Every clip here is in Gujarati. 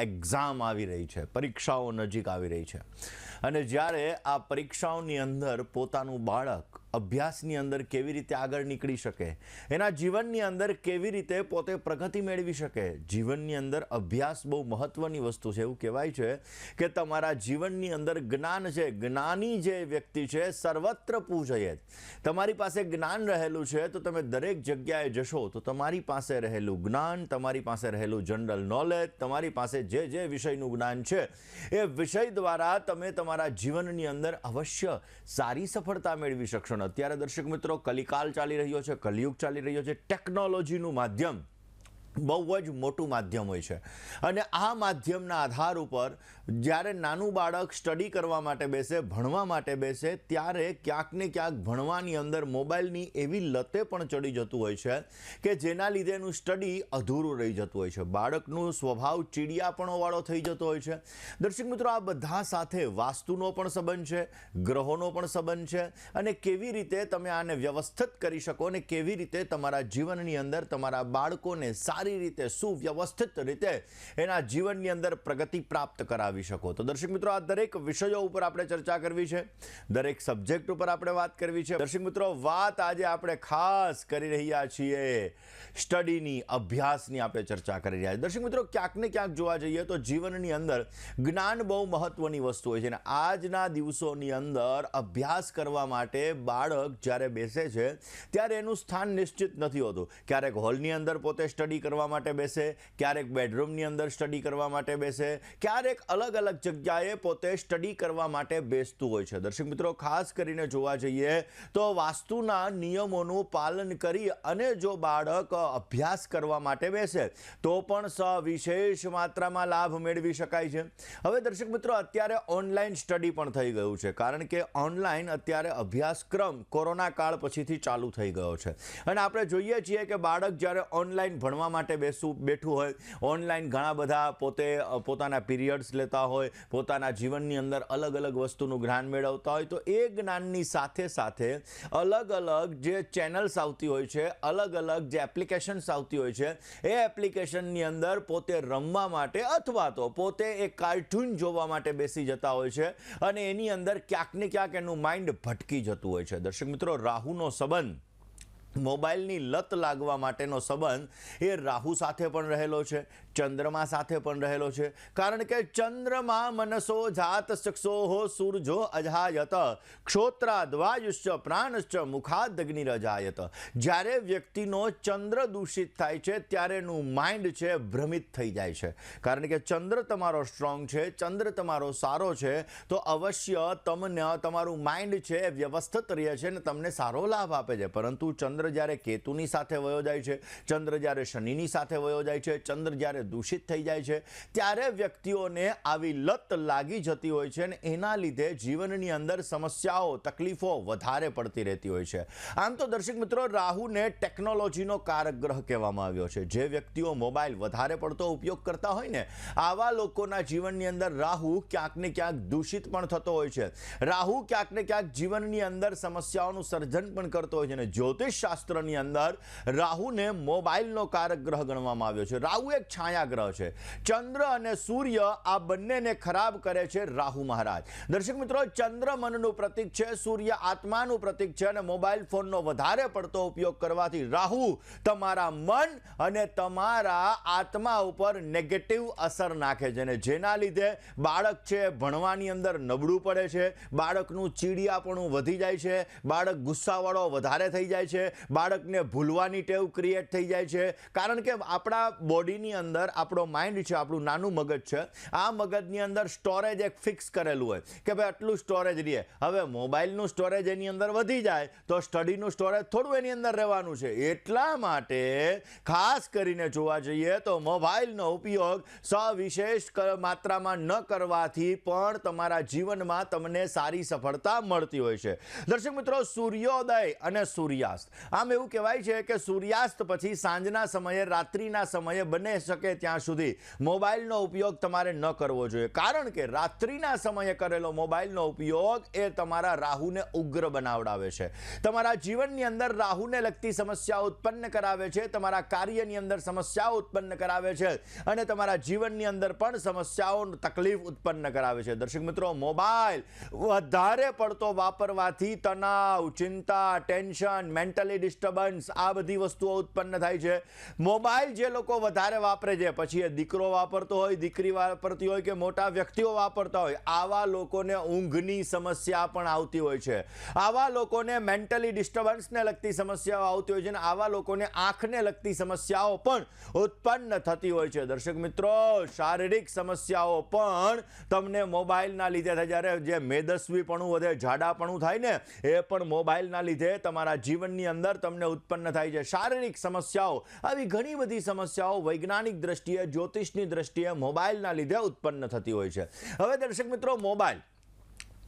એક્ઝામ આવી રહી છે, પરીક્ષાઓ નજીક આવી રહી છે. અને જ્યારે આ પરીક્ષાઓની અંદર પોતાનું બાળક અભ્યાસની અંદર કેવી રીતે આગળ નીકળી શકે? એના જીવનની અંદર કેવી રીતે પોતે પ્રગતિ મેળવી શકે? જીવનની અંદર અભ્યાસ બહુ મહત્વની વસ્તુ છે. એવું કહેવાય છે કે તમારા જીવનની અંદર જ્ઞાન છે, જ્ઞાની જે વ્યક્તિ છે, સર્વત્ર પૂજયે. તમારી પાસે જ્ઞાન રહેલું છે તો તમે દરેક જગ્યાએ જશો તો તમારી પાસે રહેલું જ્ઞાન, તમારી પાસે રહેલું જનરલ નોલેજ, તમારી પાસે જે જે વિષયનું જ્ઞાન છે, એ વિષય દ્વારા તમે તમારા જીવનની અંદર અવશ્ય સારી સફળતા મેળવી શકશો. અત્યારે દર્શક મિત્રો કલિકાલ ચાલી રહ્યો છે કલિયુગ ચાલી રહ્યો છે. ટેકનોલોજીનું માધ્યમ બહુ જ મોટું માધ્યમ હોય છે. અને આ માધ્યમના આધાર ઉપર જ્યારે નાનું બાળક સ્ટડી કરવા માટે બેસે, ભણવા માટે બેસે, ત્યારે ક્યાંક ને ક્યાંક ભણવાની અંદર મોબાઈલની એવી લતે પણ ચડી જતું હોય છે કે જેના લીધે એનું સ્ટડી અધૂરું રહી જતું હોય છે. બાળકનું સ્વભાવ ચીડિયાપણોવાળો થઈ જતો હોય છે. દર્શક મિત્રો, આ બધા સાથે વાસ્તુનો પણ સંબંધ છે, ગ્રહોનો પણ સંબંધ છે અને કેવી રીતે તમે આને વ્યવસ્થિત કરી શકો અને કેવી રીતે તમારા જીવનની અંદર તમારા બાળકોને સારી રીતે, સુવ્યવસ્થિત રીતે એના જીવનની અંદર પ્રગતિ પ્રાપ્ત કરાવી શકો. તો દર્શક મિત્રો, આ દરેક વિષયો ઉપર આપણે ચર્ચા કરવી છે. દરેક સબ્જેક્ટ ઉપર આપણે વાત કરવી છે. દર્શક મિત્રો, વાત આજે આપણે ખાસ કરી રહ્યા છીએ. સ્ટડીની, અભ્યાસની આપણે ચર્ચા કરી રહ્યા છીએ. દર્શક મિત્રો, ક્યાંક ને ક્યાંક જોવા જઈએ તો જીવનની અંદર જ્ઞાન બહુ મહત્વની વસ્તુ હોય છે. અને આજના દિવસોની અંદર અભ્યાસ કરવા માટે બાળક જ્યારે બેસે છે, ત્યારે એનું સ્થાન નિશ્ચિત નથી હોતું. ક્યારેક હોલની અંદર પોતે સ્ટડી કરવા માટે બેસે, ક્યારેક બેડરૂમની અંદર સ્ટડી કરવા માટે બેસે, ક્યારેક અલગ અલગ જગ્યાએ પોતે સ્ટડી કરવા માટે બેસતું હોય છે. દર્શક મિત્રો, ખાસ કરીને જોવા જઈએ તો વાસ્તુના નિયમોનું પાલન કરી અને જો બાળક અભ્યાસ કરવા માટે બેસે, તો પણ સવિશેષ માત્રામાં લાભ મેળવી શકાય છે. હવે દર્શક મિત્રો, અત્યારે ઓનલાઈન સ્ટડી પણ થઈ ગયું છે, કારણ કે ઓનલાઈન અત્યારે અભ્યાસક્રમ કોરોના કાળ પછીથી ચાલુ થઈ ગયો છે. અને આપણે જોઈએ છીએ કે બાળક જ્યારે ઓનલાઈન ભણવા માટે બેસવું બેઠું હોય. ઓનલાઈન ઘણા બધા પોતે પોતાના પીરિયડ્સ લેતા હોય, પોતાના જીવનની અંદર અલગ અલગ વસ્તુનું જ્ઞાન મેળવતા હોય. તો એ જ્ઞાનની સાથે સાથે અલગ અલગ જે ચેનલ્સ આવતી હોય છે, અલગ અલગ જે એપ્લિકેશન્સ આવતી હોય છે, એ એપ્લિકેશનની અંદર પોતે રમવા માટે અથવા તો પોતે એ કાર્ટૂન જોવા માટે બેસી જતા હોય છે અને એની અંદર ક્યાંક ને ક્યાંક એનું માઇન્ડ ભટકી જતું હોય છે. દર્શક મિત્રો, રાહુનો સંબંધ મોબાઈલની લત લાગવા માટેનો સંબંધ એ રાહુ સાથે પણ રહેલો છે, ચંદ્રમા સાથે પણ રહેલો છે. કારણ કે ચંદ્રમા મનસો જાત ચક્ષોહો સૂરજો અજાયત, ક્ષોત્રાદ્વાયુશ્ચ પ્રાણશ્ચ મુખાદગ્નિરજાયત જ્યારે વ્યક્તિનો ચંદ્ર દૂષિત થાય છે, ત્યારે એનું માઇન્ડ છે ભ્રમિત થઈ જાય છે. કારણ કે ચંદ્ર તમારો સ્ટ્રોંગ છે, ચંદ્ર તમારો સારો છે, તો અવશ્ય તમને, તમારું માઇન્ડ છે વ્યવસ્થિત રહે છે અને તમને સારો લાભ આપે છે. પરંતુ ચંદ્ર જ્યારે કેતુની સાથે વયો જાય છે, ચંદ્ર જ્યારે શનિની સાથે વયો જાય છે, ચંદ્ર જ્યારે દૂષિત થઈ જાય છે, ત્યારે વ્યક્તિઓને આવી લત લાગી જતી હોય છે અને એના લીધે જીવનની અંદર સમસ્યાઓ, તકલીફો વધારે પડતી રહેતી હોય છે. આમ તો દર્શક મિત્રો, રાહુને ટેકનોલોજીનો કારક ગ્રહ કહેવામાં આવ્યો છે. જે વ્યક્તિઓ મોબાઈલ વધારે પડતો ઉપયોગ કરતા હોય ને, આવા લોકોના જીવનની અંદર રાહુ ક્યાંક ને ક્યાંક દૂષિત પણ થતો હોય છે. રાહુ ક્યાંક ને ક્યાંક જીવનની અંદર સમસ્યાઓનું સર્જન પણ કરતો હોય છે અને જ્યોતિષ શાસ્ત્રની અંદર રાહુને મોબાઈલનો કારક ગ્રહ ગણવામાં આવ્યો છે. રાહુ એક છાયા ગ્રહ છે. ચંદ્ર અને સૂર્ય આ બંનેને ખરાબ કરે છે રાહુ મહારાજ. દર્શક મિત્રો, ચંદ્ર મનનું પ્રતીક છે, સૂર્ય આત્માનું પ્રતીક છે અને મોબાઈલ ફોનનો વધારે પડતો ઉપયોગ કરવાથી રાહુ તમારા મન અને તમારા આત્મા ઉપર નેગેટિવ અસર નાખે છે અને જેના લીધે બાળક છે ભણવાની અંદર નબળું પડે છે. બાળકનું ચીડિયાપણું વધી જાય છે. બાળક ગુસ્સાવાળો વધારે થઈ જાય છે. બાળકને ભૂલવાની ટેવ ક્રિએટ થઈ જાય છે. કારણ કે આપણા બોડીની અંદર આપણો માઇન્ડ છે, આપણું નાનું મગજ છે, આ મગજની અંદર સ્ટોરેજ એક ફિક્સ કરેલું હોય કે ભાઈ આટલું સ્ટોરેજ રહે હવે મોબાઈલનું સ્ટોરેજ એની અંદર વધી જાય તો સ્ટડીનું સ્ટોરેજ થોડું એની અંદર રહેવાનું છે. એટલા માટે ખાસ કરીને જોવા જઈએ તો મોબાઈલનો ઉપયોગ સવિશેષ માત્રામાં ન કરવાથી પણ તમારા જીવનમાં તમને સારી સફળતા મળતી હોય છે. દર્શક મિત્રો, સૂર્યોદય અને સૂર્યાસ્ત આમ એવું કહેવાય છે કે સૂર્યાસ્ત પછી સાંજના સમયે, રાત્રિના સમયે બને શકે ત્યાં સુધી મોબાઈલનો ઉપયોગ તમારે ન કરવો જોઈએ. કારણ કે રાત્રિના સમયે કરેલો મોબાઈલનો ઉપયોગ એ તમારા રાહુને ઉગ્ર બનાવડાવે છે. તમારા જીવનની અંદર રાહુને લગતી સમસ્યા ઉત્પન્ન કરાવે છે, તમારા કાર્યની અંદર સમસ્યાઓ ઉત્પન્ન કરાવે છે અને તમારા જીવનની અંદર પણ સમસ્યાઓ તકલીફ ઉત્પન્ન કરાવે છે. દર્શક મિત્રો, મોબાઈલ વધારે પડતો વાપરવાથી તણાવ, ચિંતા, ટેન્શન, મેન્ટલી ડિસ્ટર્બન્સ આ બધી વસ્તુઓ ઉત્પન્ન થાય છે. મોબાઈલ જે લોકો વધારે વાપરે છે, પછી એ દીકરો વાપરતો હોય, દીકરી વાપરતી હોય કે મોટા વ્યક્તિઓ વાપરતા હોય, આવા લોકોને ઊંઘની સમસ્યા પણ આવતી હોય છે. આવા લોકોને મેન્ટલી ડિસ્ટર્બન્સને લગતી સમસ્યાઓ આવતી હોય છે અને આવા લોકોને આંખને લગતી સમસ્યાઓ પણ ઉત્પન્ન થતી હોય છે. દર્શક મિત્રો, શારીરિક સમસ્યાઓ પણ તમને મોબાઈલના લીધે થાય. જ્યારે જે મેદસ્વીપણું વધે, જાડાપણું થાય ને, એ પણ મોબાઈલના લીધે તમારા જીવનની અંદર તમને ઉત્પન્ન થાય છે. શારીરિક સમસ્યાઓ, આવી ઘણી બધી સમસ્યાઓ વૈજ્ઞાનિક દ્રષ્ટિએ, જ્યોતિષની દ્રષ્ટિએ મોબાઈલના લીધે ઉત્પન્ન થતી હોય છે. હવે દર્શક મિત્રો, મોબાઈલ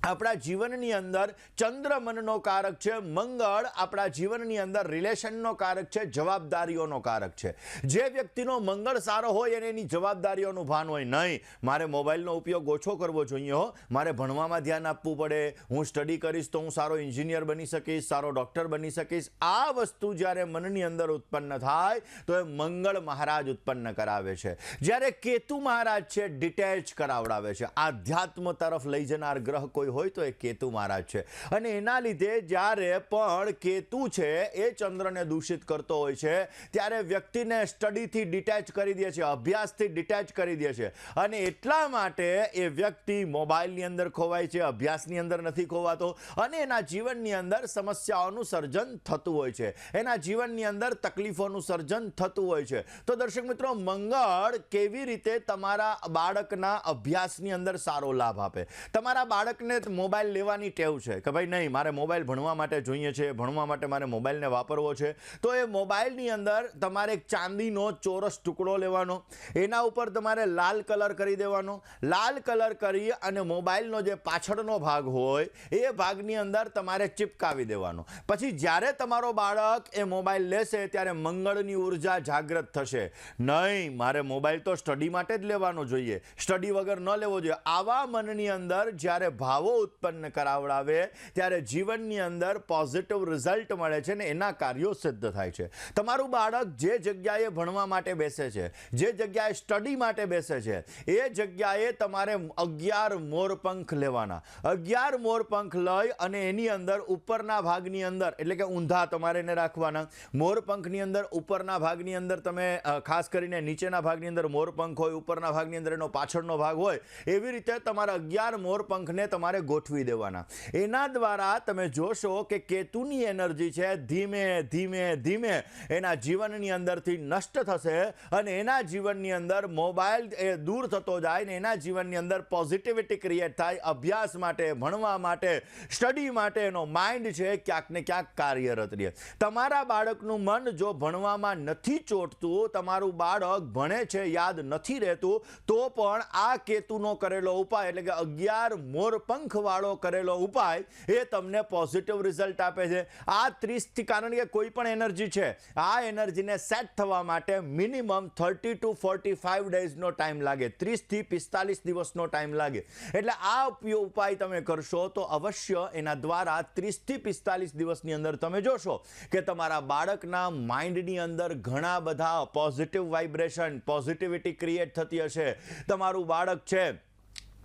આપણા જીવનની અંદર ચંદ્રમનનો કારક છે, મંગળ આપણા જીવનની અંદર રિલેશનનો કારક છે, જવાબદારીઓનો કારક છે. જે વ્યક્તિનો મંગળ સારો હોય અને એની જવાબદારીઓનું ભાન હોય નહીં. મારે મોબાઈલનો ઉપયોગ ઓછો કરવો જોઈએ હો. મારે ભણવામાં ધ્યાન આપવું પડે. હું સ્ટડી કરીશ તો હું સારો એન્જિનિયર બની શકીશ, સારો ડૉક્ટર બની શકીશ. આ વસ્તુ જ્યારે મનની અંદર ઉત્પન્ન થાય તો એ મંગળ મહારાજ ઉત્પન્ન કરાવે છે. જ્યારે કેતુ મહારાજ છે, ડિટેચ કરાવડાવે છે. આધ્યાત્મ તરફ લઈ જનાર ગ્રહ કોઈ હોય તો એ કેતુ મહારાજ છે. અને એના લીધે જ્યારે પણ કેતુ છે, એ ચંદ્રને દૂષિત કરતો હોય છે, ત્યારે વ્યક્તિને સ્ટડીથી ડિટેચ કરી દે છે, અભ્યાસથી ડિટેચ કરી દે છે. અને એટલા માટે એ વ્યક્તિ મોબાઈલની અંદર ખોવાય છે, અભ્યાસની અંદર નથી ખોવાતો. અને એના જીવનની અંદર સમસ્યાઓનું સર્જન થતું હોય છે. એના જીવનની અંદર તકલીફોનું સર્જન થતું હોય છે. તો દર્શક મિત્રો, મંગળ કેવી રીતે તમારા બાળકના અભ્યાસની અંદર સારો લાભ આપે? તમારા બાળકને મોબાઈલ લેવાની ટેવ છે કે ભાઈ નહીં, મારે મોબાઈલ ભણવા માટે જોઈએ છે, ભણવા માટે મારે મોબાઈલને વાપરવો છે. તો એ મોબાઈલની અંદર તમારે એક ચાંદીનો ચોરસ ટુકડો લેવાનો, એના ઉપર તમારે લાલ કલર કરી દેવાનો. લાલ કલર કરી અને મોબાઈલનો જે પાછળનો ભાગ હોય, એ ભાગની અંદર તમારે ચિપકાવી દેવાનો. પછી જ્યારે તમારો બાળક એ મોબાઈલ લેશે, ત્યારે મંગળની ઊર્જા જાગૃત થશે. નહીં, મારે મોબાઈલ તો સ્ટડી માટે જ લેવાનો જોઈએ. સ્ટડી વગર ન લેવો જોઈએ. આવા મનની અંદર જ્યારે ભાવો ઉત્પન્ન કરાવડાવે, ત્યારે જીવનની અંદર પોઝિટિવ રિઝલ્ટ મળે છે ને એના કાર્યો સિદ્ધ થાય છે. તમારું બાળક જે જગ્યાએ ભણવા માટે બેસે છે, જે જગ્યાએ સ્ટડી માટે બેસે છે, એ જગ્યાએ તમારે અગિયાર મોરપંખ લેવાના. અગિયાર મોરપંખ લઈ અને એની અંદર ઉપરના ભાગની અંદર, એટલે કે ઊંધા તમારે એને રાખવાના. મોરપંખની અંદર ઉપરના ભાગની અંદર તમે ખાસ કરીને નીચેના ભાગની અંદર મોરપંખ હોય, ઉપરના ભાગની અંદર એનો પાછળનો ભાગ હોય, એવી રીતે તમારા અગિયાર મોરપંખને તમારે ગોઠવી દેવાના. એના દ્વારા તમે જોશો કે કેતુની એનર્જી છે ધીમે ધીમે ધીમે એના જીવનની અંદરથી નષ્ટ થશે અને એના જીવનની અંદર મોબાઈલ એ દૂર થતો જાય ને એના જીવનની અંદર પોઝિટિવિટી ક્રિએટ થાય, અભ્યાસ માટે, ભણવા માટે સ્ટડી માટે એનો માઇન્ડ છે ક્યાંક ને ક્યાંક કાર્યરત રહે. તમારા બાળકનું મન જો ભણવામાં નથી ચોટતું, તમારું બાળક ભણે છે, યાદ નથી રહેતું, તો પણ આ કેતુનો કરેલો ઉપાય એટલે કે અગિયાર મોરપંખ વાળો કરેલો ઉપાય એ તમને પોઝિટિવ રિઝલ્ટ આપે છે. આ ત્રીસથી કારણ કે કોઈ પણ એનર્જી છે, આ એનર્જીને સેટ થવા માટે minimum thirty to forty five ડેઝનો time લાગે. ત્રીસથી પિસ્તાલીસ દિવસનો ટાઈમ લાગે. એટલે આ ઉપાય તમે કરશો તો અવશ્ય એના દ્વારા ત્રીસથી પિસ્તાલીસ દિવસની અંદર તમે જોશો કે તમારા બાળકના માઇન્ડની અંદર ઘણા બધા પોઝિટિવ વાઇબ્રેશન પોઝિટિવિટી ક્રિએટ થતી હશે. તમારું બાળક છે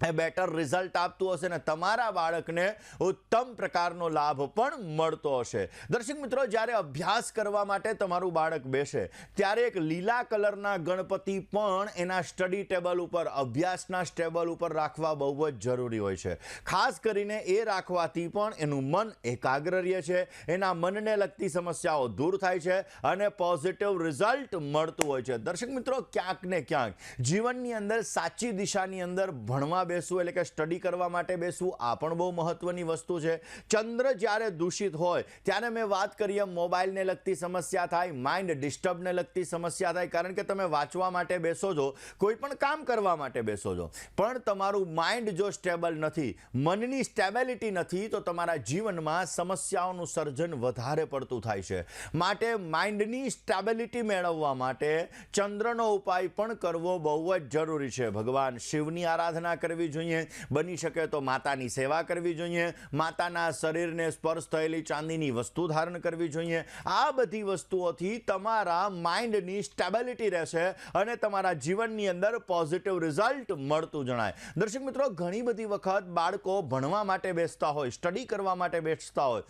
એ બેટર રિઝલ્ટ આપતું હશે ને તમારા બાળકને ઉત્તમ પ્રકારનો લાભ પણ મળતો હશે. દર્શક મિત્રો, જ્યારે અભ્યાસ કરવા માટે તમારું બાળક બેસે, ત્યારે એક લીલા કલરના ગણપતિ પણ એના સ્ટડી ટેબલ ઉપર, અભ્યાસના ટેબલ ઉપર રાખવા બહુ જ જરૂરી હોય છે. ખાસ કરીને એ રાખવાથી પણ એનું મન એકાગ્ર રહે છે, એના મનને લગતી સમસ્યાઓ દૂર થાય છે અને પોઝિટિવ રિઝલ્ટ મળતું હોય છે. દર્શક મિત્રો, ક્યાંક ને ક્યાંક જીવનની અંદર સાચી દિશાની અંદર ભણવા બેસવું એટલે કે સ્ટડી કરવા માટે બેસવું આ પણ બહુ મહત્વની વસ્તુ છે. ચંદ્ર જ્યારે દૂષિત હોય, ત્યારે મેં વાત કરીએ મોબાઈલને લગતી સમસ્યા થાય માઇન્ડ ડિસ્ટર્બને લગતી સમસ્યા થાય, કારણ કે તમે વાંચવા માટે બેસો છો, કોઈ પણ કામ કરવા માટે બેસો છો. પણ તમારું માઇન્ડ જો સ્ટેબલ નથી, મનની સ્ટેબિલિટી નથી, તો તમારા જીવનમાં સમસ્યાઓનું સર્જન વધારે પડતું થાય છે. માટે માઇન્ડની સ્ટેબિલિટી મેળવવા માટે ચંદ્રનો ઉપાય પણ કરવો બહુ જ જરૂરી છે. ભગવાન શિવની આરાધના કરવી જોઈએ, બની શકે તો માતાની સેવા કરવી જોઈએ, માતાના શરીરને સ્પર્શ થયેલી ચાંદીની વસ્તુ ધારણ કરવી જોઈએ. આ બધી વસ્તુઓથી તમારા માઇન્ડની સ્ટેબિલિટી રહેશે અને તમારા જીવનની અંદર પોઝિટિવ રિઝલ્ટ મળતું જણાય. દર્શક મિત્રો, ઘણી બધી વખત બાળકો ભણવા માટે બેસતા હોય, સ્ટડી કરવા માટે બેસતા હોય.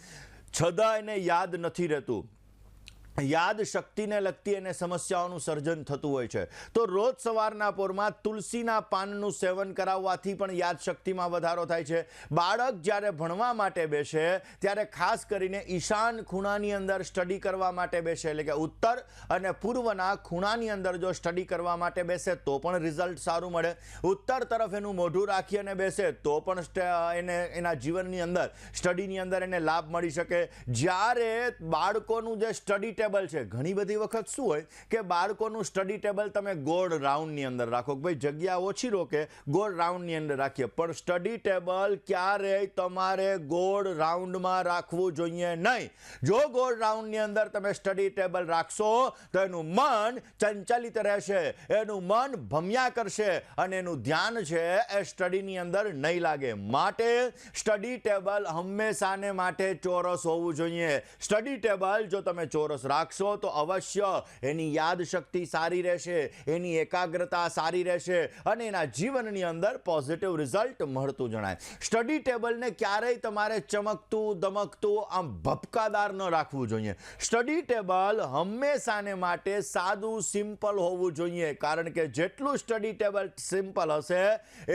છતાં એને યાદ નથી રહેતું. યાદ શક્તિને લગતી એને સમસ્યાઓનું સર્જન થતું હોય છે. તો રોજ સવારના પોરમાં તુલસીના પાનનું સેવન કરાવવાથી પણ યાદશક્તિમાં વધારો થાય છે. બાળક જ્યારે ભણવા માટે બેસે, ત્યારે ખાસ કરીને ઈશાન ખૂણાની અંદર સ્ટડી કરવા માટે બેસે, એટલે કે ઉત્તર અને પૂર્વના ખૂણાની અંદર જો સ્ટડી કરવા માટે બેસે, તો પણ રિઝલ્ટ સારું મળે. ઉત્તર તરફ એનું મોઢું રાખી અને બેસે, તો પણ એને, એના જીવનની અંદર, સ્ટડીની અંદર એને લાભ મળી શકે. જ્યારે બાળકોનું જે સ્ટડી ટેબલ છે. ઘણી બધી વખત શું હોય કે બાળકોનું સ્ટડી ટેબલ તમે ગોળ રાઉન્ડની અંદર રાખો ભાઈ જગ્યા ઓછી રોકે, ગોળ રાઉન્ડની અંદર રાખીએ. પણ સ્ટડી ટેબલ ક્યારેય તમારે ગોળ રાઉન્ડમાં રાખવું જોઈએ નહીં. જો ગોળ રાઉન્ડની અંદર તમે સ્ટડી ટેબલ રાખશો, તો એનું મન ચંચલિત રહેશે. એનું મન ભમ્યા કરશે અને એનું ધ્યાન છે એ સ્ટડીની અંદર નહીં લાગે. માટે સ્ટડી ટેબલ હંમેશાને માટે ચોરસ હોવું જોઈએ. સ્ટડી ટેબલ જો તમે ચોરસ રાખશો તો અવશ્ય એની યાદશક્તિ સારી રહેશે, એની એકાગ્રતા સારી રહેશે અને એના જીવનની અંદર પોઝિટિવ રિઝલ્ટ મળતું જણાય. સ્ટડી ટેબલને ક્યારેય તમારે ચમકતું, દમકતું, આમ ભપકાદાર ન રાખવું જોઈએ. સ્ટડી ટેબલ હંમેશાને માટે સાદું સિમ્પલ હોવું જોઈએ. કારણ કે જેટલું સ્ટડી ટેબલ સિમ્પલ હશે,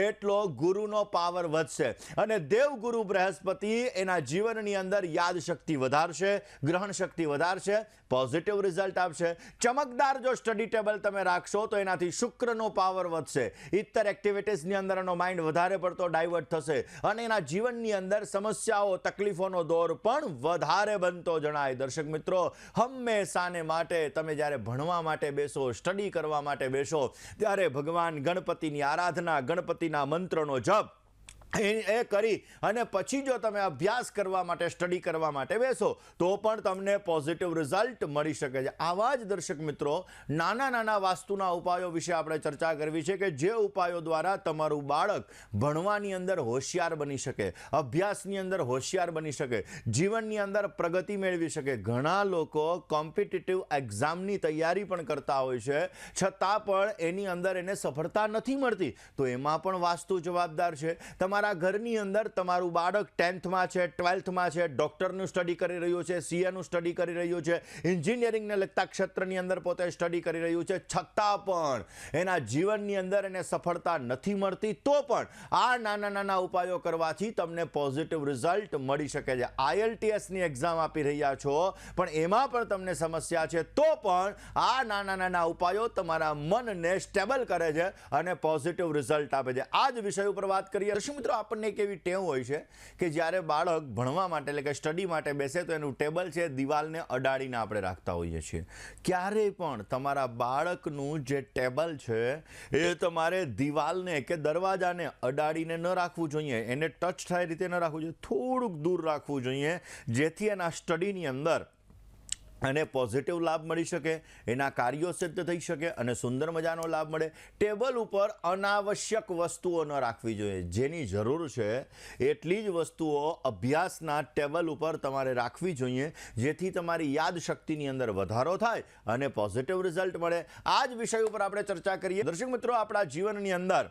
એટલો ગુરુનો પાવર વધશે. અને દેવગુરુ બૃહસ્પતિ એના જીવનની અંદર યાદશક્તિ વધારશે ગ્રહણ શક્તિ વધારશે પોઝિટિવ રિઝલ્ટ આપશે. ચમકદાર જો સ્ટડી ટેબલ તમે રાખશો તો એનાથી શુક્રનો પાવર વધશે. ઇતર એક્ટિવિટીઝની અંદર એનો માઇન્ડ વધારે પડતો ડાયવર્ટ થશે અને એના જીવનની અંદર સમસ્યાઓ, તકલીફોનો દોર પણ વધારે બનતો જણાય. દર્શક મિત્રો, હંમેશાને માટે તમે જ્યારે ભણવા માટે બેસો સ્ટડી કરવા માટે બેસો, ત્યારે ભગવાન ગણપતિની આરાધના, ગણપતિના મંત્રનો જપ એ કરી અને પછી જો તમે અભ્યાસ કરવા માટે સ્ટડી કરવા માટે બેસો, તો પણ તમને પોઝિટિવ રિઝલ્ટ મળી શકે છે. આવા જ દર્શક મિત્રો, નાના નાના વાસ્તુના ઉપાયો વિશે આપણે ચર્ચા કરવી છે કે જે ઉપાયો દ્વારા તમારું બાળક ભણવાની અંદર હોશિયાર બની શકે, અભ્યાસની અંદર હોશિયાર બની શકે, જીવનની અંદર પ્રગતિ મેળવી શકે. ઘણા લોકો કોમ્પિટિટિવ એક્ઝામની તૈયારી પણ કરતા હોય છે, છતાં પણ એની અંદર એને સફળતા નથી મળતી. તો એમાં પણ વાસ્તુ જવાબદાર છે. તમારા ઘરની અંદર તમારું બાળક ટેન્થમાં છે, ટ્વેલ્થમાં છે, ડૉક્ટરનું સ્ટડી કરી રહ્યું છે, સીએનું સ્ટડી કરી રહ્યું છે, એન્જિનિયરિંગને લગતા ક્ષેત્રની અંદર પોતે સ્ટડી કરી રહ્યું છે, છતાં પણ એના જીવનની અંદર એને સફળતા નથી મળતી, તો પણ આ નાના નાના ઉપાયો કરવાથી તમને પોઝિટિવ રિઝલ્ટ મળી શકે છે. આઈએલટીએસની એક્ઝામ આપી રહ્યા છો, પણ એમાં પણ તમને સમસ્યા છે, તો પણ આ નાના નાના ઉપાયો તમારા મનને સ્ટેબલ કરે છે અને પોઝિટિવ રિઝલ્ટ આપે છે. આ જ વિષય ઉપર વાત કરીએ. દર્શક મિત્રો આપણને એક એવી ટેવ હોય છે કે જ્યારે બાળક ભણવા માટે એટલે કે સ્ટડી માટે બેસે તો એનું ટેબલ છે દિવાલને અડાડીને આપણે રાખતા હોઈએ છીએ. ક્યારેય પણ તમારા બાળકનું જે ટેબલ છે એ તમારે દિવાલને કે દરવાજાને અડાડીને ન રાખવું જોઈએ. એને ટચ થાય રીતે ન રાખવું જોઈએ. થોડુંક દૂર રાખવું જોઈએ. જેથી એના સ્ટડીની અંદર અને પોઝિટિવ લાભ મળી શકે, એના કાર્યો સિદ્ધ થઈ શકે અને સુંદર મજાનો લાભ મળે. ટેબલ ઉપર અનાવશ્યક વસ્તુઓ ન રાખવી જોઈએ. જેની જરૂર છે, એટલી જ વસ્તુઓ અભ્યાસના ટેબલ ઉપર તમારે રાખવી જોઈએ, જેથી તમારી યાદશક્તિની અંદર વધારો થાય અને પોઝિટિવ રિઝલ્ટ મળે. આ જ વિષય ઉપર આપણે ચર્ચા કરીએ. દર્શક મિત્રો, આપણા જીવનની અંદર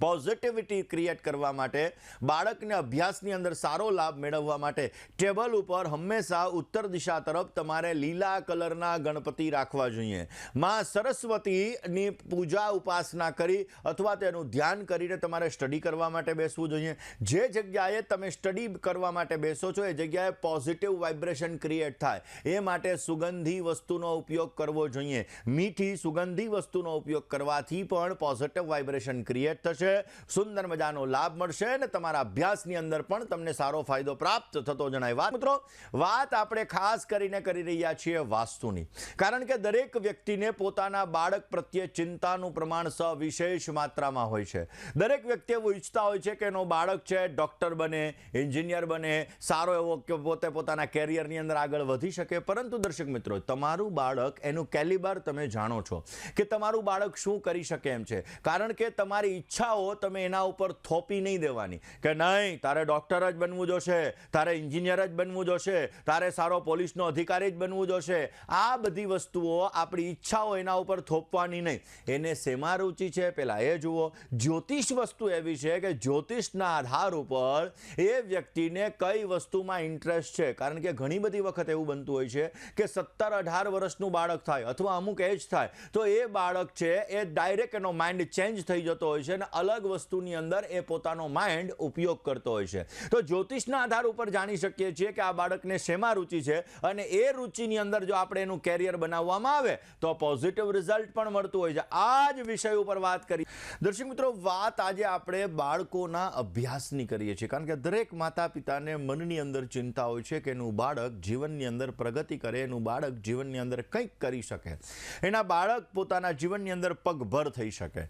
પોઝિટિવિટી ક્રિએટ કરવા માટે, બાળકને અભ્યાસની અંદર સારો લાભ મેળવવા માટે ટેબલ ઉપર હંમેશા ઉત્તર દિશા તરફ તમારે લીલા કલરના ગણપતિ રાખવા જોઈએ. માં સરસ્વતીની પૂજા ઉપાસના કરી અથવા તેનું ધ્યાન કરીને તમારે સ્ટડી કરવા માટે બેસવું જોઈએ. જે જગ્યાએ તમે સ્ટડી કરવા માટે બેસો છો, એ જગ્યાએ પોઝિટિવ વાઇબ્રેશન ક્રિએટ થાય. એ માટે સુગંધી વસ્તુનો ઉપયોગ કરવો જોઈએ. મીઠી સુગંધી વસ્તુનો ઉપયોગ કરવાથી પણ પોઝિટિવ વાઇબ્રેશન ક્રિએટ થશે. થશે. સુંદર મજાનો લાભ મળશે અને તમારા અભ્યાસની અંદર પણ તમને સારો ફાયદો પ્રાપ્ત થતો જણાય. વાત મિત્રો, વાત આપણે ખાસ કરીને કરી રહ્યા છીએ વાસ્તુની. કારણ કે દરેક વ્યક્તિને પોતાના બાળક પ્રત્યે ચિંતાનું પ્રમાણ સવિશેષ માત્રામાં હોય છે. દરેક વ્યક્તિ એવું ઈચ્છતા હોય છે કે એનો બાળક છે, ડૉક્ટર બને, એન્જિનિયર બને, સારો એવો કે પોતે પોતાના કેરિયરની અંદર આગળ વધી શકે. પરંતુ દર્શક મિત્રો, તમારું બાળક એનું કેલિબર તમે જાણો છો કે તમારું બાળક શું કરી શકે એમ છે. કારણ કે તમારી ઈચ્છાઓ તમે એના ઉપર થોપી નહીં દેવાની. કે નહીં, તારે ડૉક્ટર જ બનવું જોશે, તારે એન્જિનિયર જ બનવું જોશે, તારે સારો પોલીસનો અધિકારી જ બનવું જોશે. આ બધી વસ્તુઓ આપણી ઈચ્છાઓ એના ઉપર થોપવાની નહીં. એને શેમાં રુચિ છે પહેલાં એ જુઓ. જ્યોતિષ વસ્તુ એવી છે કે જ્યોતિષના આધાર ઉપર એ વ્યક્તિને કઈ વસ્તુમાં ઇન્ટરેસ્ટ છે. કારણ કે ઘણી બધી વખત એવું બનતું હોય છે કે સત્તર અઢાર વર્ષનું બાળક થાય અથવા અમુક એજ થાય. તો એ બાળક છે એ ડાયરેક્ટ એનો માઇન્ડ ચેન્જ થઈ જતો હોય છે અને અલગ વસ્તુની અંદર એ પોતાનો માઇન્ડ ઉપયોગ કરતો હોય છે. તો જ્યોતિષના આધાર ઉપર જાણી શકીએ છીએ કે આ બાળકને શેમાં રુચિ છે અને એ રુચિની અંદર જો આપણે એનું કેરિયર બનાવવામાં આવે, તો પોઝિટિવ રિઝલ્ટ પણ મળતું હોય છે. આ જ વિષય ઉપર વાત કરી. દર્શક મિત્રો, વાત આજે આપણે બાળકોના અભ્યાસની કરીએ છીએ. કારણ કે દરેક માતા પિતાને મનની અંદર ચિંતા હોય છે કે એનું બાળક જીવનની અંદર પ્રગતિ કરે, એનું બાળક જીવનની અંદર કંઈક કરી શકે. એના બાળક પોતાના જીવનની અંદર પગભર થઈ શકે.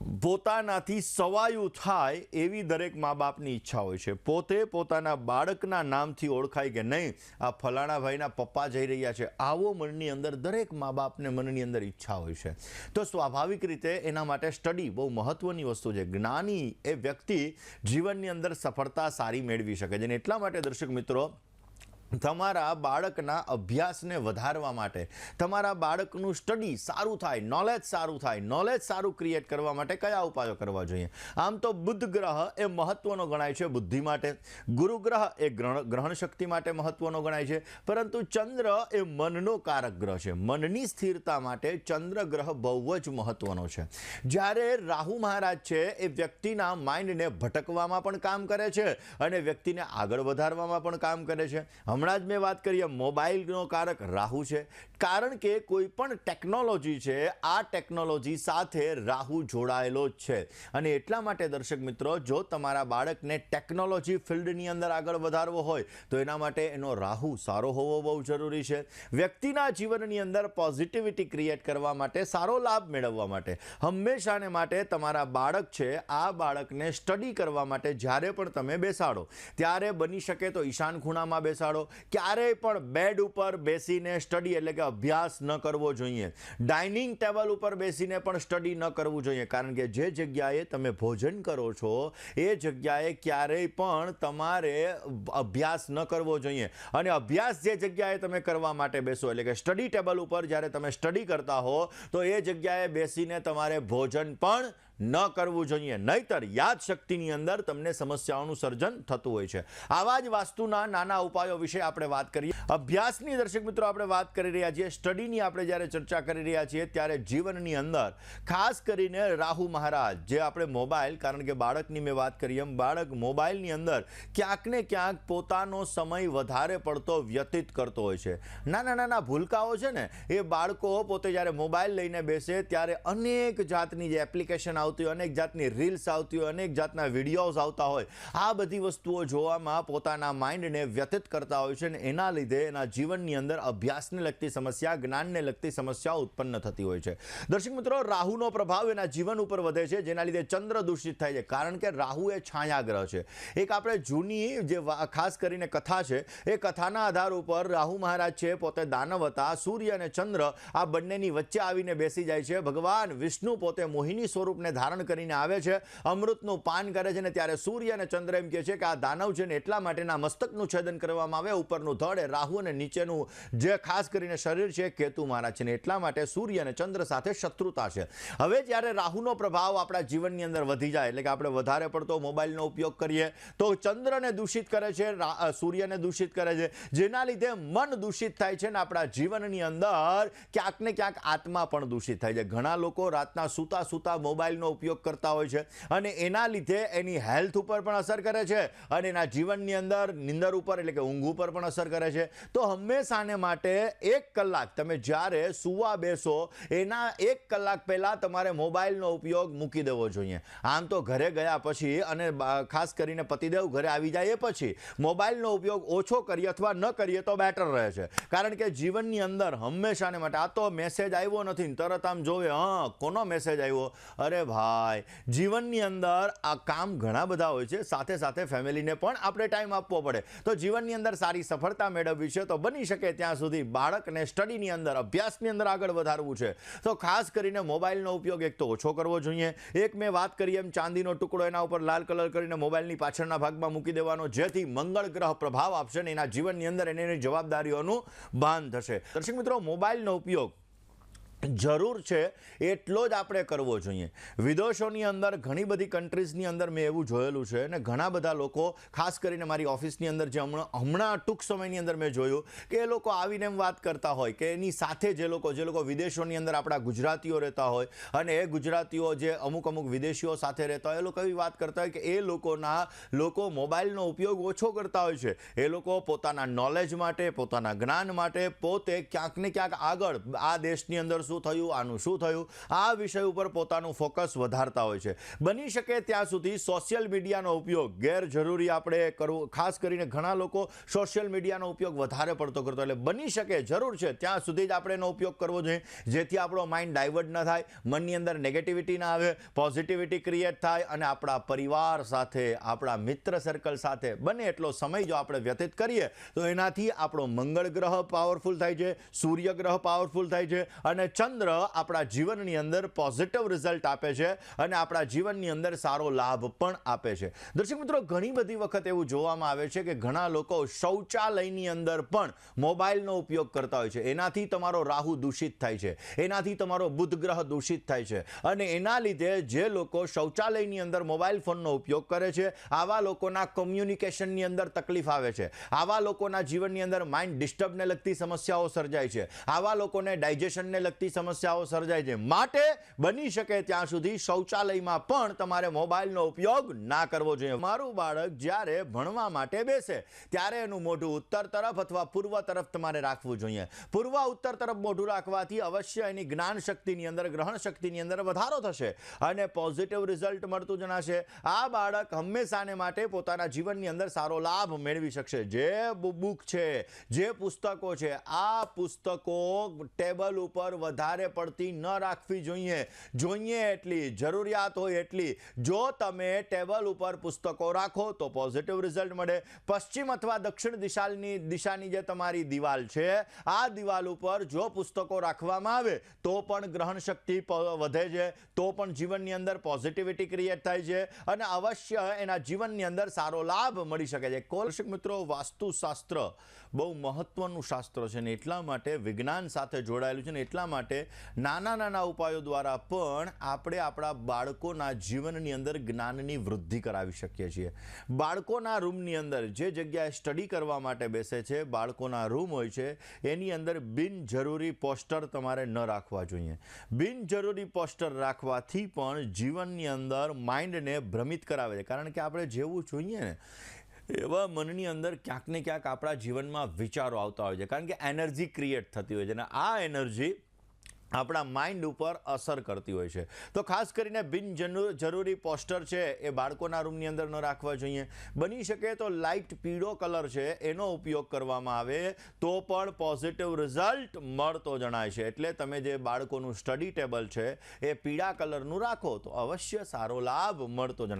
પોતાનાથી સવાયું થાય એવી દરેક મા બાપની ઈચ્છા હોય છે. પોતે પોતાના બાળકના નામથી ઓળખાય કે નહીં, આ ફલાણા ભાઈના પપ્પા જઈ રહ્યા છે. આવો મનની અંદર દરેક મા બાપને મનની અંદર ઈચ્છા હોય છે. તો સ્વાભાવિક રીતે એના માટે સ્ટડી બહુ મહત્વની વસ્તુ છે. જ્ઞાની એ વ્યક્તિ જીવનની અંદર સફળતા સારી મેળવી શકે છે. અને એટલા માટે દર્શક મિત્રો તમારા બાળકના અભ્યાસને વધારવા માટે, તમારા બાળકનું સ્ટડી સારું થાય નોલેજ સારું થાય નોલેજ સારું ક્રિએટ કરવા માટે કયા ઉપાયો કરવા જોઈએ? આમ તો બુદ્ધ ગ્રહ એ મહત્વનો ગણાય છે બુદ્ધિ માટે, ગુરુ ગ્રહ એ ગ્રહણ ગ્રહણ શક્તિ માટે મહત્વનો ગણાય છે, પરંતુ ચંદ્ર એ મનનો કારક ગ્રહ છે. મનની સ્થિરતા માટે ચંદ્ર ગ્રહ બહુ જ મહત્વનો છે. જ્યારે રાહુ મહારાજ છે એ વ્યક્તિના માઇન્ડને ભટકવામાં પણ કામ કરે છે અને વ્યક્તિને આગળ વધારવામાં પણ કામ કરે છે. હમણાં જ મેં વાત કરી મોબાઈલનો કારક રાહુ છે. કારણ કે કોઈ પણ ટેકનોલોજી છે, આ ટેકનોલોજી સાથે રાહુ જોડાયેલો જ છે. અને એટલા માટે દર્શક મિત્રો, જો તમારા બાળકને ટેકનોલોજી ફિલ્ડની અંદર આગળ વધારવો હોય, તો એના માટે એનો રાહુ સારો હોવો બહુ જરૂરી છે. વ્યક્તિના જીવનની અંદર પોઝિટિવિટી ક્રિએટ કરવા માટે સારો લાભ મેળવવા માટે, હંમેશાને માટે તમારા બાળક છે, આ બાળકને સ્ટડી કરવા માટે જ્યારે પણ તમે બેસાડો, ત્યારે બની શકે તો ઈશાન ખૂણામાં બેસાડો ક્યારેય પણ બેડ ઉપર બેસીને સ્ટડી એટલે કે અભ્યાસ ન કરવો જોઈએ. ડાઇનિંગ ટેબલ ઉપર બેસીને પણ સ્ટડી ન કરવું જોઈએ. કારણ કે જે જગ્યાએ તમે ભોજન કરો છો, એ જગ્યાએ ક્યારેય પણ તમારે અભ્યાસ ન કરવો જોઈએ. અને અભ્યાસ જે જગ્યાએ તમે કરવા માટે બેસો, એટલે કે સ્ટડી ટેબલ ઉપર જ્યારે તમે સ્ટડી કરતા હો, તો એ જગ્યાએ બેસીને તમારે ભોજન પણ ન કરવું જોઈએ. નહીતર યાદશક્તિની અંદર તમને સમસ્યાઓનું સર્જન થતું હોય છે. આવા જ વાસ્તુના નાના ઉપાયો વિશે આપણે વાત કરીએ. અભ્યાસની દર્શક મિત્રો, આપણે વાત કરી રહ્યા છીએ. સ્ટડીની આપણે જ્યારે ચર્ચા કરી રહ્યા છીએ, ત્યારે જીવનની અંદર ખાસ કરીને રાહુ મહારાજ, જે આપણે મોબાઈલ, કારણ કે બાળકની મેં વાત કરી એમ, બાળક મોબાઈલની અંદર ક્યાંક ને ક્યાંક પોતાનો સમય વધારે પડતો વ્યતીત કરતો હોય છે. નાના નાના ભૂલકાઓ છે ને, એ બાળકો પોતે જ્યારે મોબાઈલ લઈને બેસે, ત્યારે અનેક જાતની જે એપ્લિકેશન આવતી હોય, અનેક જાતની રીલ્સ આવતી હોય, અનેક જાતના વિડીયોઝ આવતા હોય, આ બધી વસ્તુઓ જોવામાં પોતાના માઇન્ડને વ્યતીત કરતા હોય છે અને એના લીધે એના જીવનની અંદર અભ્યાસને લગતી સમસ્યા, જ્ઞાનને લગતી સમસ્યાઓ ઉત્પન્ન થતી હોય છે. દર્શક મિત્રો, રાહુનો પ્રભાવ એના જીવન ઉપર વધે છે, જેના લીધે ચંદ્ર દૂષિત થાય છે. કારણ કે રાહુ એ છાયા ગ્રહ છે. એક આપણે જૂની જે ખાસ કરીને કથા છે, એ કથાના આધાર ઉપર રાહુ મહારાજ છે, પોતે દાનવ હતા, સૂર્ય અને ચંદ્ર આ બંનેની વચ્ચે આવીને બેસી જાય છે. ભગવાન વિષ્ણુ પોતે મોહિની સ્વરૂપને ધારણ કરીને આવે છે, અમૃતનું પાન કરે છે ને ત્યારે સૂર્ય અને ચંદ્ર એમ કહે છે કે આ દાનવ છે ને એટલા માટેના મસ્તકનું છેદન કરવામાં આવે, ઉપરનું ધડ એ રાહુ અને નીચેનું જે ખાસ કરીને શરીર છે, કેતુ મહારાજ છે ને એટલા માટે સૂર્ય અને ચંદ્ર સાથે શત્રુતા છે. હવે જ્યારે રાહુનો પ્રભાવ આપણા જીવનની અંદર વધી જાય, એટલે કે આપણે વધારે પડતો મોબાઈલનો ઉપયોગ કરીએ, તો ચંદ્રને દૂષિત કરે છે સૂર્યને દૂષિત કરે છે, જેના લીધે મન દૂષિત થાય છે ને આપણા જીવનની અંદર ક્યાંક ને ક્યાંક આત્મા પણ દૂષિત થાય છે. ઘણા લોકો રાતના સૂતા સૂતા મોબાઈલનો ઉપયોગ કરતા હોય છે અને એના લીધે એની હેલ્થ ઉપર પણ અસર કરે છે અને એના જીવનની અંદર નિંદર ઉપર એટલે કે ઊંઘ ઉપર પણ અસર કરે છે. તો હંમેશાને માટે એક કલાક તમે જ્યારે સૂવા બેસો, એના એક કલાક પહેલાં તમારે મોબાઈલનો ઉપયોગ મૂકી દેવો જોઈએ. આમ તો ઘરે ગયા પછી અને ખાસ કરીને પતિદેવ ઘરે આવી જાય એ પછી મોબાઈલનો ઉપયોગ ઓછો કરીએ અથવા ન કરીએ તો બેટર રહે છે. કારણ કે જીવનની અંદર હંમેશાને માટે આ તો મેસેજ આવ્યો નથી તરત આમ જોવે, હા, કોનો મેસેજ આવ્યો? અરે ભાઈ જીવનની અંદર આ કામ ઘણા બધા હોય છે. સાથે સાથે ફેમિલીને પણ આપણે ટાઈમ આપવો પડે. તો જીવનની અંદર સારી સફળતા મેળવવી છે તો બની શકે ત્યાં સુધી બાળકને સ્ટડીની અંદર, અભ્યાસની અંદર આગળ વધારવું છે. તો ખાસ કરીને મોબાઈલનો ઉપયોગ એક તો ઓછો કરવો જોઈએ. એક મેં વાત કરી એમ ચાંદીનો ટુકડો એના ઉપર લાલ કલર કરીને મોબાઈલની પાછળના ભાગમાં મૂકી દેવાનો, જેથી મંગળ ગ્રહ પ્રભાવ આપશે ને એના જીવનની અંદર એની જવાબદારીઓનું ભાન થશે. દર્શક મિત્રો, મોબાઈલનો ઉપયોગ જરૂર છે, એટલો જ આપણે કરવો જોઈએ. વિદેશોની અંદર ઘણી બધી કન્ટ્રીઝની અંદર મેં એવું જોયેલું છે અને ઘણા બધા લોકો, ખાસ કરીને મારી ઓફિસની અંદર જે હમણાં હમણાં ટૂંક સમયની અંદર મેં જોયું કે એ લોકો આવીને એમ વાત કરતા હોય કે એની સાથે જે લોકો જે લોકો વિદેશોની અંદર આપણા ગુજરાતીઓ રહેતા હોય અને એ ગુજરાતીઓ જે અમુક અમુક વિદેશીઓ સાથે રહેતા હોય, એ લોકો એવી વાત કરતા હોય કે એ લોકોના, લોકો મોબાઈલનો ઉપયોગ ઓછો કરતા હોય છે. એ લોકો પોતાના નોલેજ માટે, પોતાના જ્ઞાન માટે પોતે ક્યાંક ને ક્યાંક આગળ આ દેશની અંદર શું થયું, આનું શું થયું? આ વિષય ઉપર પોતાનું ફોકસ વધારતા હોય છે. બની શકે ત્યાં સુધી સોશિયલ મીડિયાનો ઉપયોગ ગેરજરૂરી આપણે કરવું, ખાસ કરીને ઘણા લોકો સોશિયલ મીડિયાનો ઉપયોગ વધારે પડતો કરતો એટલે બની શકે, જરૂર છે, ત્યાં સુધી જ આપણે એનો ઉપયોગ કરવો જોઈએ. જેથી આપણો માઇન્ડ ડાયવર્ટ ન થાય, મનની અંદર નેગેટિવિટી ના આવે પોઝિટિવિટી ક્રિએટ થાય અને આપણા પરિવાર સાથે, આપણા મિત્ર સર્કલ સાથે બને એટલો સમય જો આપણે વ્યતીત કરીએ, તો એનાથી આપણો મંગળ ગ્રહ પાવરફુલ થાય છે, સૂર્ય ગ્રહ પાવરફુલ થાય છે અને ચંદ્ર આપણા જીવનની અંદર પોઝિટિવ રિઝલ્ટ આપે છે અને આપણા જીવનની અંદર સારો લાભ પણ આપે છે. દર્શક મિત્રો, ઘણી બધી વખત એવું જોવામાં આવે છે કે ઘણા લોકો શૌચાલયની અંદર પણ મોબાઈલનો ઉપયોગ કરતા હોય છે. એનાથી તમારો રાહુ દૂષિત થાય છે. એનાથી તમારો બુધ ગ્રહ દૂષિત થાય છે. અને એના લીધે જે લોકો શૌચાલયની અંદર મોબાઈલ ફોનનો ઉપયોગ કરે છે, આવા લોકોના કોમ્યુનિકેશનની અંદર તકલીફ આવે છે. આવા લોકોના જીવનની અંદર માઇન્ડ ડિસ્ટર્બને લગતી સમસ્યાઓ સર્જાય છે. આવા લોકોને ડાયજેશનને લગતી સમસ્યાઓ સર્જાય છે. માટે બની શકે ત્યાં સુધી શૌચાલયમાં પણ તમારે મોબાઈલનો ઉપયોગ ના કરવો જોઈએ. મારું બાળક જ્યારે ભણવા માટે બેસે, ત્યારે એનું મોઢું ઉત્તર તરફ અથવા પૂર્વ તરફ તમારે રાખવું જોઈએ. પૂર્વ ઉત્તર તરફ મોઢું રાખવાથી અવશ્ય એની જ્ઞાન શક્તિની અંદર, ગ્રહણ શક્તિની અંદર વધારો થશે અને પોઝિટિવ રિઝલ્ટ મળતું જણાશે. આ બાળક હંમેશાને માટે પોતાના જીવનની અંદર સારો લાભ મેળવી શકશે. જે બુક છે, જે પુસ્તકો છે, આ પુસ્તકો ટેબલ ઉપર વધારે પડતી ન રાખવી જોઈએ. જોઈએ એટલી, જરૂરિયાત હોય એટલી. જો તમે ટેબલ ઉપર પુસ્તકો રાખો તો પોઝિટિવ રિઝલ્ટ મળે. પશ્ચિમ અથવા દક્ષિણ દિશાની દિશાની જે તમારી દિવાલ છે, આ દિવાલ ઉપર જો પુસ્તકો રાખવામાં આવે, તો પણ ગ્રહણ શક્તિ વધે છે. તો પણ જીવનની અંદર પોઝિટિવિટી ક્રિએટ થાય છે અને અવશ્ય એના જીવનની અંદર સારો લાભ મળી શકે છે. કોલશિક મિત્રો, વાસ્તુશાસ્ત્ર બહુ મહત્વનું શાસ્ત્ર છે ને એટલા માટે વિજ્ઞાન સાથે જોડાયેલું છે ને એટલા માટે નાના નાના ઉપાયો દ્વારા પણ આપણે આપણા બાળકોના જીવનની અંદર જ્ઞાનની વૃદ્ધિ કરાવી શકીએ છીએ. બાળકોના રૂમની અંદર જે જગ્યાએ સ્ટડી કરવા માટે બેસે છે, બાળકોના રૂમ હોય છે, એની અંદર બિનજરૂરી પોસ્ટર તમારે ન રાખવા જોઈએ. બિનજરૂરી પોસ્ટર રાખવાથી પણ જીવનની અંદર માઇન્ડને ભ્રમિત કરાવે છે. કારણ કે આપણે જેવું જોઈએ ને એવા મનની અંદર ક્યાંક ને ક્યાંક આપણા જીવનમાં વિચારો આવતા હોય છે. કારણ કે એનર્જી ક્રિએટ થતી હોય છે અને આ એનર્જી આપણા માઇન્ડ ઉપર અસર કરતી હોય છે. તો ખાસ કરીને બિન જરૂરી પોસ્ટર છે એ બાળકોના રૂમની અંદર ન રાખવા જોઈએ. બની શકે તો લાઇટ પીળો કલર છે, એનો ઉપયોગ કરવામાં આવે તો પણ પોઝિટિવ રિઝલ્ટ મળતો જણાય છે. એટલે તમે જે બાળકોનું સ્ટડી ટેબલ છે, એ પીળા કલરનું રાખો તો અવશ્ય સારો લાભ મળતો જણાય